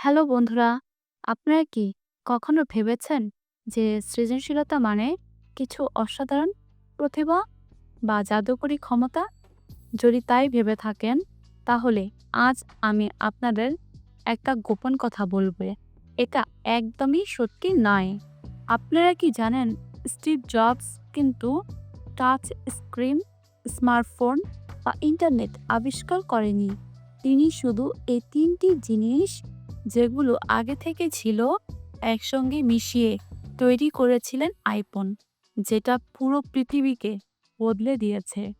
Hello বন্ধুরা, আপনারা কি কখনো ভেবেছেন যে সৃজনশীলতা মানে কিছু অসাধারণ প্রতিভা বা জাদুকরী ক্ষমতা? যদি তাই ভেবে থাকেন, তাহলে আজ আমি আপনাদের একটা গোপন কথা বলব। এটা একদমই সত্যি নয়। আপনারা কি জানেন স্টিভ জবস কিন্তু টাচ স্ক্রিন, স্মার্টফোন বা ইন্টারনেট আবিষ্কার করেনি। তিনি শুধু এই তিনটি জিনিস যেগুলো আগে থেকে ছিল একসঙ্গে মিশিয়ে তৈরি করেছিলেন আইফোন, যেটা পুরো পৃথিবীকে বদলে দিয়েছে।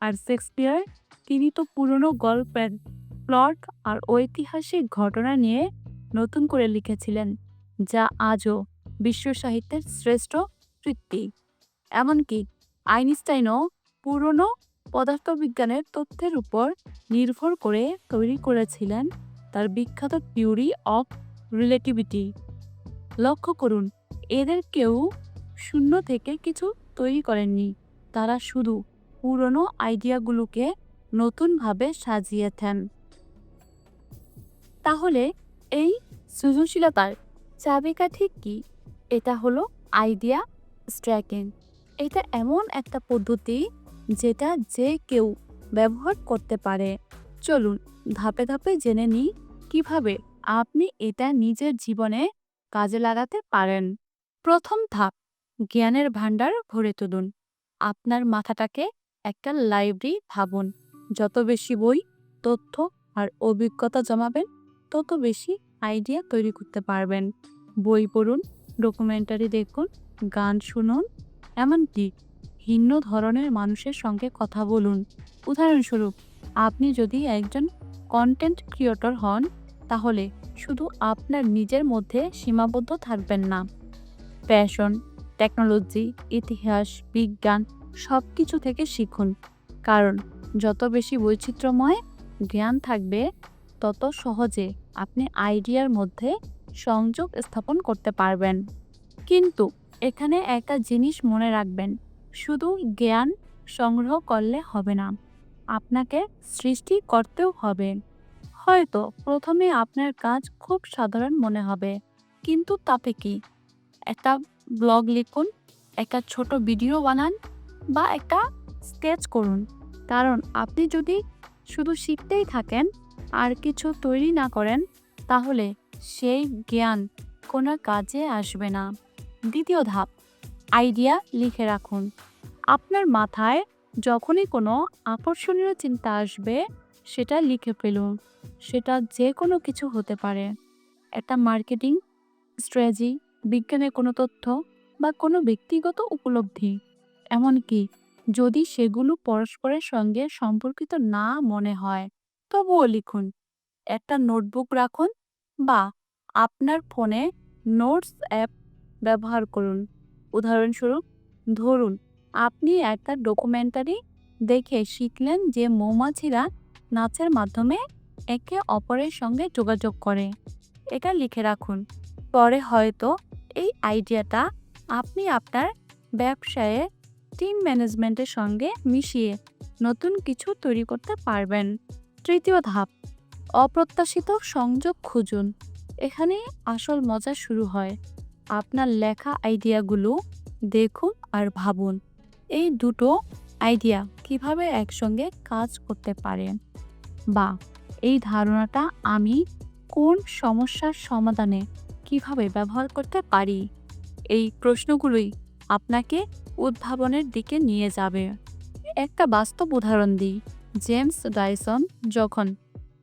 আর শেক্সপিয়ার, তিনি তো পুরনো গল্পের প্লট আর ঐতিহাসিক ঘটনা নিয়ে নতুন করে লিখেছিলেন, যা আজও বিশ্ব সাহিত্যের শ্রেষ্ঠ কৃতি এমনকি আইনস্টাইনও পুরনো পদার্থবিজ্ঞানের তথ্যের উপর নির্ভর করে তৈরি করেছিলেন তার বিখ্যাত থিওরি অফ রিলেটিভিটি। লক্ষ্য করুন, এদের কেউ শূন্য থেকে কিছু তৈরি করেননি। তারা শুধু পুরনো আইডিয়াগুলোকে নতুনভাবে সাজিয়েছেন। তাহলে এই সৃজনশীলতার চাবিকাঠি কি? এটা হলো আইডিয়া স্ট্র্যাকিং। এটা এমন একটা পদ্ধতি যেটা যে কেউ ব্যবহার করতে পারে। চলুন ধাপে ধাপে জেনে নিই কীভাবে আপনি এটা নিজের জীবনে কাজে লাগাতে পারেন। প্রথম ধাপ, জ্ঞানের ভাণ্ডার ভরে তুলুন। আপনার মাথাটাকে একটা লাইব্রেরি ভাবুন। যত বেশি বই, তথ্য আর অভিজ্ঞতা জমাবেন, তত বেশি আইডিয়া তৈরি করতে পারবেন। বই পড়ুন, ডকুমেন্টারি দেখুন, গান শুনুন, এমনকি ভিন্ন ধরনের মানুষের সঙ্গে কথা বলুন। উদাহরণস্বরূপ আপনি যদি একজন কন্টেন্ট ক্রিয়েটর হন, তাহলে শুধু আপনার নিজের মধ্যে সীমাবদ্ধ থাকবেন না। ফ্যাশন টেকনোলজি ইতিহাস, বিজ্ঞান সব কিছু থেকে শিখুন। কারণ যত বেশি বৈচিত্র্যময় জ্ঞান থাকবে, তত সহজে আপনি আইডিয়ার মধ্যে সংযোগ স্থাপন করতে পারবেন। কিন্তু এখানে একটা জিনিস মনে রাখবেন, শুধু জ্ঞান সংগ্রহ করলে হবে না। আপনাকে সৃষ্টি করতেও হবে। হয়তো প্রথমে আপনার কাজ খুব সাধারণ মনে হবে, কিন্তু তাতে কি? একটা ব্লগ লিখুন, একটা ছোট ভিডিও বানান বা একটা স্কেচ করুন। কারণ আপনি যদি শুধু শিখতেই থাকেন আর কিছু তৈরি না করেন, তাহলে সেই জ্ঞান কোনো কাজে আসবে না। দ্বিতীয় ধাপ, আইডিয়া লিখে রাখুন। আপনার মাথায় যখনই কোনো আকর্ষণীয় চিন্তা আসবে, সেটা লিখে ফেলুন। সেটা যে কোনো কিছু হতে পারে। একটা মার্কেটিং স্ট্র্যাটেজি বিজ্ঞানের কোনো তথ্য বা কোনো ব্যক্তিগত উপলব্ধি। এমনকি যদি সেগুলো পরস্পরের সঙ্গে সম্পর্কিত না মনে হয়, তবুও লিখুন। একটা নোটবুক রাখুন বা আপনার ফোনে নোটস অ্যাপ ব্যবহার করুন। উদাহরণস্বরূপ ধরুন আপনি একটা ডকুমেন্টারি দেখে শিখলেন যে মৌমাছিরা নাচের মাধ্যমে একে অপরের সঙ্গে যোগাযোগ করে। এটা লিখে রাখুন। পরে হয়তো এই আইডিয়াটা আপনি আপনার ব্যবসায়ে টিম ম্যানেজমেন্টের সঙ্গে মিশিয়ে নতুন কিছু তৈরি করতে পারবেন। তৃতীয় ধাপ, অপ্রত্যাশিত সংযোগ খুঁজুন। এখানে আসল মজা শুরু হয়। আপনার লেখা আইডিয়াগুলো দেখুন আর ভাবুন। এই দুটো আইডিয়া কীভাবে একসঙ্গে কাজ করতে পারে? বা এই ধারণাটা আমি কোন সমস্যার সমাধানে কীভাবে ব্যবহার করতে পারি? এই প্রশ্নগুলোই আপনাকে উদ্ভাবনের দিকে নিয়ে যাবে। একটা বাস্তব উদাহরণ দিই। জেমস ডাইসন যখন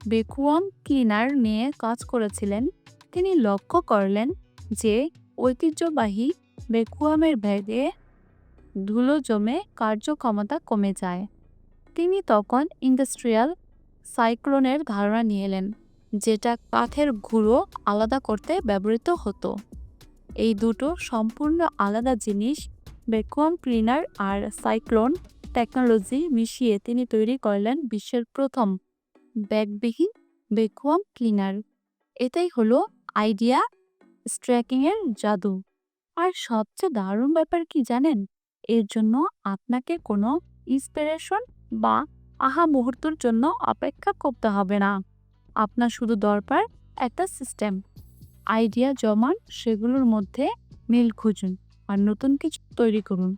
বেকুয়াম ক্লিনার নিয়ে কাজ করেছিলেন, তিনি লক্ষ্য করলেন যে ঐতিহ্যবাহী বেকুয়ামের ব্যাগে ধুলো জমে কার্যক্ষমতা কমে যায়। তিনি তখন ইন্ডাস্ট্রিয়াল সাইক্লোনের ধারণা নিয়ে এলেন, যেটা কাঠের গুঁড়ো আলাদা করতে ব্যবহৃত হতো। এই দুটো সম্পূর্ণ আলাদা জিনিস ভ্যাকুয়াম ক্লিনার আর সাইক্লোন টেকনোলজি মিশিয়ে তিনি তৈরি করলেন বিশ্বের প্রথম ব্যাগবিহীন ভ্যাকুয়াম ক্লিনার। এটাই হলো আইডিয়া স্ট্র্যাকিংয়ের জাদু। আর সবচেয়ে দারুণ ব্যাপার কি জানেন? এর জন্য আপনাকে কোনো ইন্সপিরেশন বা আহা মুহূর্তের জন্য অপেক্ষা করতে হবে না। আপনার শুধু দরকার একটা সিস্টেম আইডিয়া জমান, সেগুলোর মধ্যে মিল খুঁজুন আর নতুন কিছু তৈরি করুন।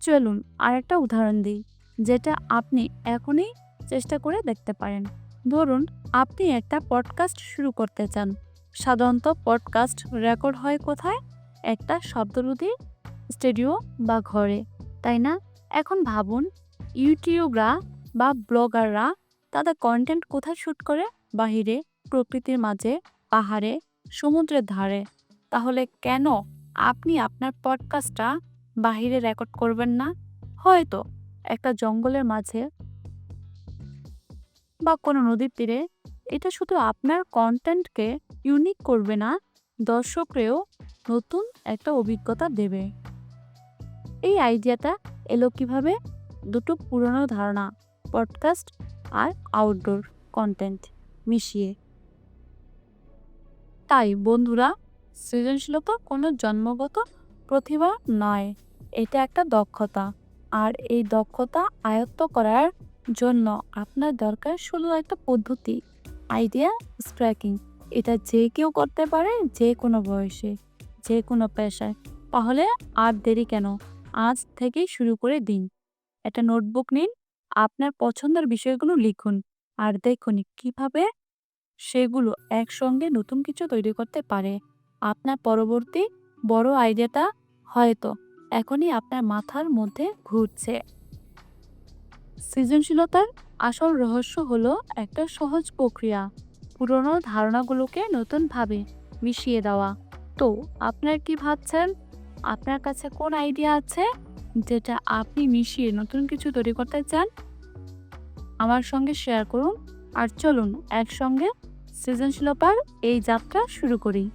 চলুন আর একটা উদাহরণ দিই, যেটা আপনি এখনই চেষ্টা করে দেখতে পারেন। ধরুন, আপনি একটা পডকাস্ট শুরু করতে চান। সাধারণত পডকাস্ট রেকর্ড হয় কোথায়? একটা শব্দরোধী স্টুডিও বা ঘরে, তাই না? এখন ভাবুন, ইউটিউবরা বা ব্লগাররা তাদের কন্টেন্ট কোথায় শ্যুট করে? বাহিরে, প্রকৃতির মাঝে, পাহাড়ে, সমুদ্রের ধারে। তাহলে কেন আপনি আপনার পডকাস্টটা বাহিরে রেকর্ড করবেন না? হয়তো একটা জঙ্গলের মাঝে বা কোনো নদীর তীরে। এটা শুধু আপনার কন্টেন্টকে ইউনিক করবে না, দর্শকরেও নতুন একটা অভিজ্ঞতা দেবে। এই আইডিয়াটা এলো কীভাবে? দুটো পুরনো ধারণা পডকাস্ট আর আউটডোর কন্টেন্ট মিশিয়ে। তাই বন্ধুরা, সৃজনশীলতা কোনো জন্মগত প্রতিভা নয়, এটা একটা দক্ষতা। আর এই দক্ষতা আয়ত্ত করার জন্য আপনার দরকার শুধু একটা পদ্ধতি আইডিয়া স্ট্র্যাকিং এটা যে কেউ করতে পারে যে কোনো বয়সে, যে কোনো পেশায়। তাহলে আর দেরি কেন? আজ থেকেই শুরু করে দিন। একটা নোটবুক নিন, আপনার পছন্দের বিষয়গুলো লিখুন, আর দেখুন কীভাবে সেগুলো একসঙ্গে নতুন কিছু তৈরি করতে পারে। আপনার পরবর্তী বড় আইডিয়াটা হয়তো এখনই আপনার মাথার মধ্যে ঘুরছে। সৃজনশীলতার আসল রহস্য হলো একটা সহজ প্রক্রিয়া, পুরনো ধারণাগুলোকে নতুনভাবে মিশিয়ে দেওয়া। তো, আপনার কি ভাবছেন? আপনার কাছে কোন আইডিয়া আছে যেটা আপনি মিশিয়ে নতুন কিছু তৈরি করতে চান? আমার সঙ্গে শেয়ার করুন। আর চলুন একসঙ্গে সৃজনশীলতার এই যাত্রা শুরু করি।